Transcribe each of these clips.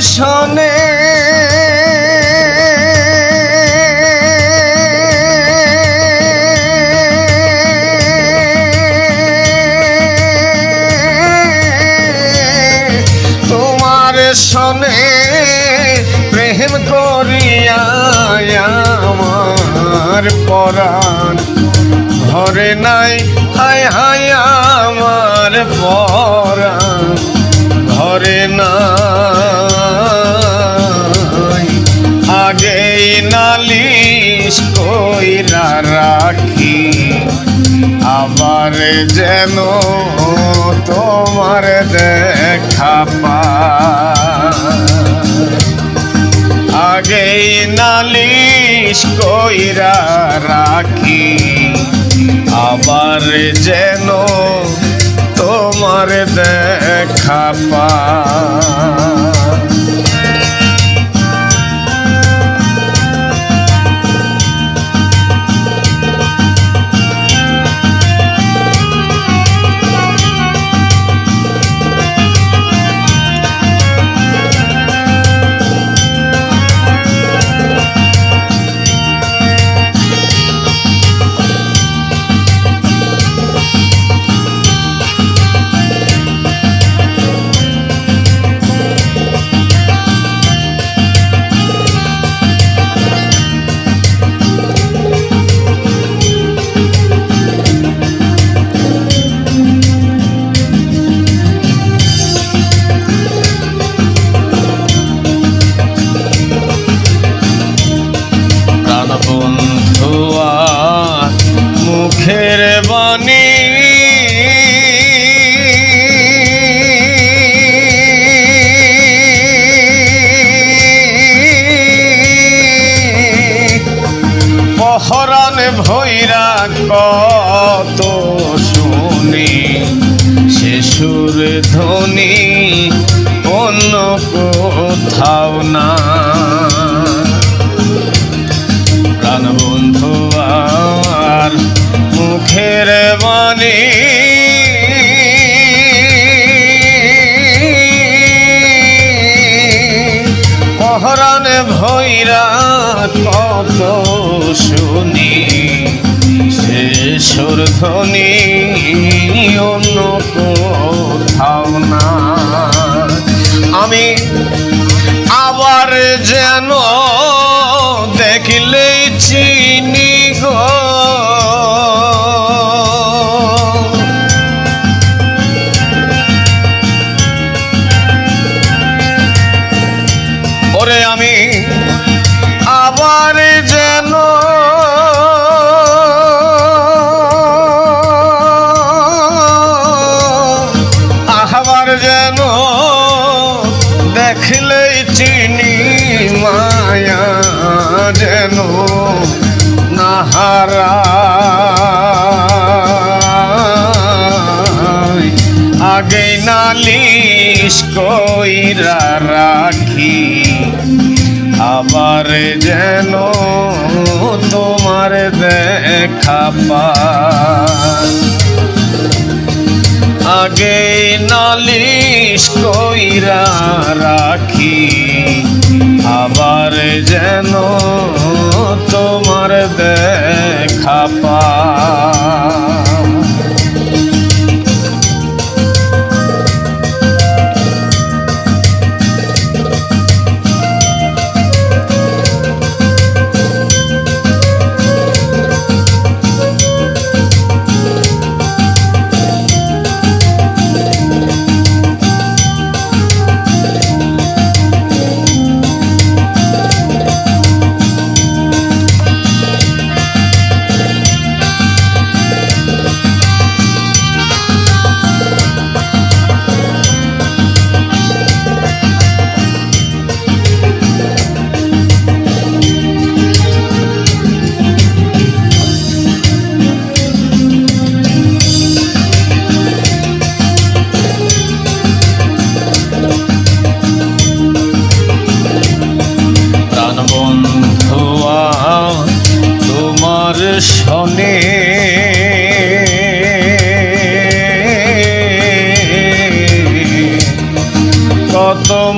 সনে তোমার সনে প্রেম করিয়া আমার পরাণ। ঘরে নাই হায় হায় আমার পরাণ। ঘরে নাই। আগেই নালিশ কইরা রাখি, আবার যেন তোমার দেখা পায় আগেই নালিশ কইরা রাখি, আবার যেন তোমার দেখা পায় কোথাও না প্রাণবন্ধু আর মুখের বাণী। পহরানে ভৈরা কত শুনি সে সুর ধ্বনি অন্য কোথাও না আমি আবার যেন দেখলেই চিনি গো। ওরে আমি আবার যেন আবার যেন যেন নাহারা। আগে নালিশ কইরা রাখি আবার যেন তোমার দেখা আগে নালিশ কইরা রাখি আবার যেন তোমার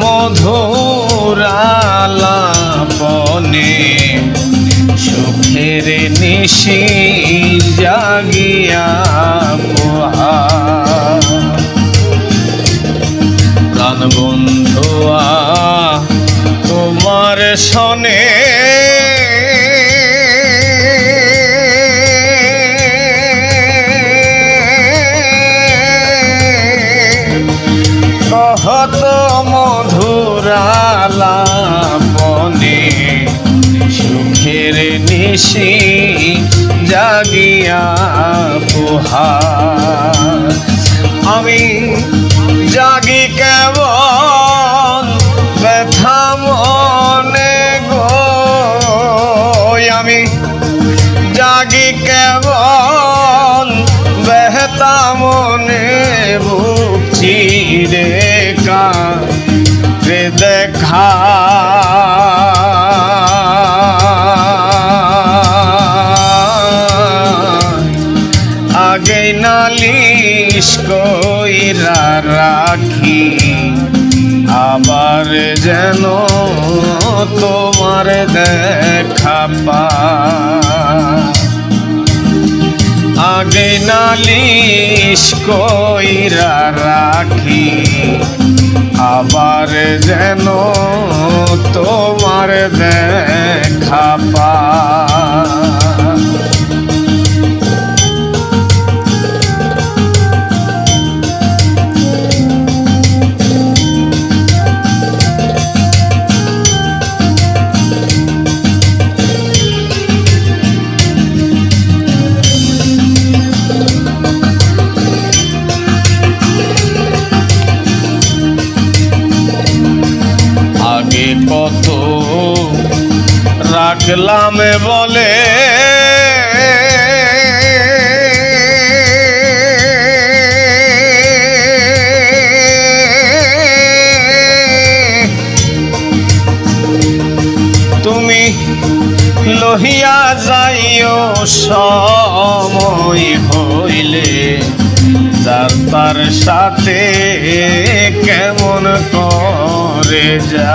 মধুরালাপনে সুখের নিশি জাগিয়া পোহা প্রাণ বন্ধুয়া তোমার শনে কহত মধুরালাপনে সুখের নিশি জাগিয়া পোহা। আমি জাগি নালিশ কইরা রাখি, আবার যেন তোমার দেখা পা আগে নালিশ কইরা রাখি, আবার যেন তোমার দেখা পা রাখলাম বলে। তুমি লহিয়া যাইও সময় হইলে যার তার সাথে কেমন করে যা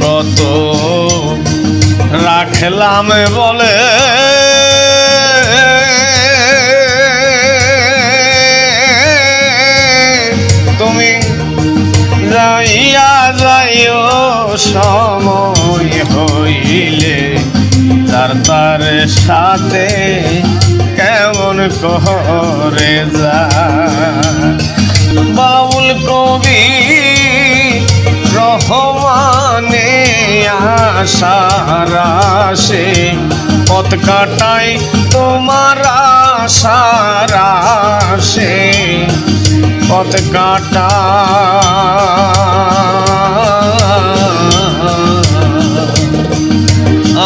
কত রাখলাম বলে। তুমি যাইয়া যাইও, সময় হইলে তার তার সাথে কেমন করে যা বাউল কবি রহমানে আশারাশে পথ কাটাই তোমার আশারাশে পথ কাটা।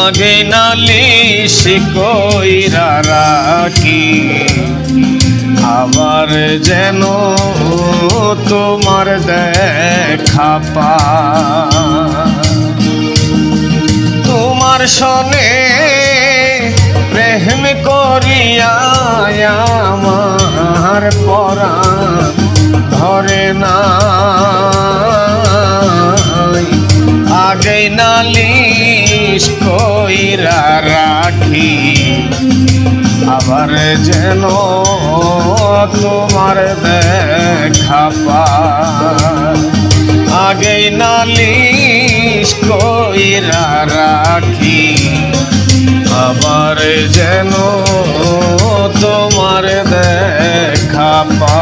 আগে নালিশ কইরা রাখি। আবার যেন তোমার দেখা পা। তোমার সনে প্রেম করিয়া আমার পরা ধরে না। আগে নালিশ কইরা রাখি। আবার যেন তোমার দেখা আগে নালিশ কইরা রাখি। আবার যেন তোমার দেখা পা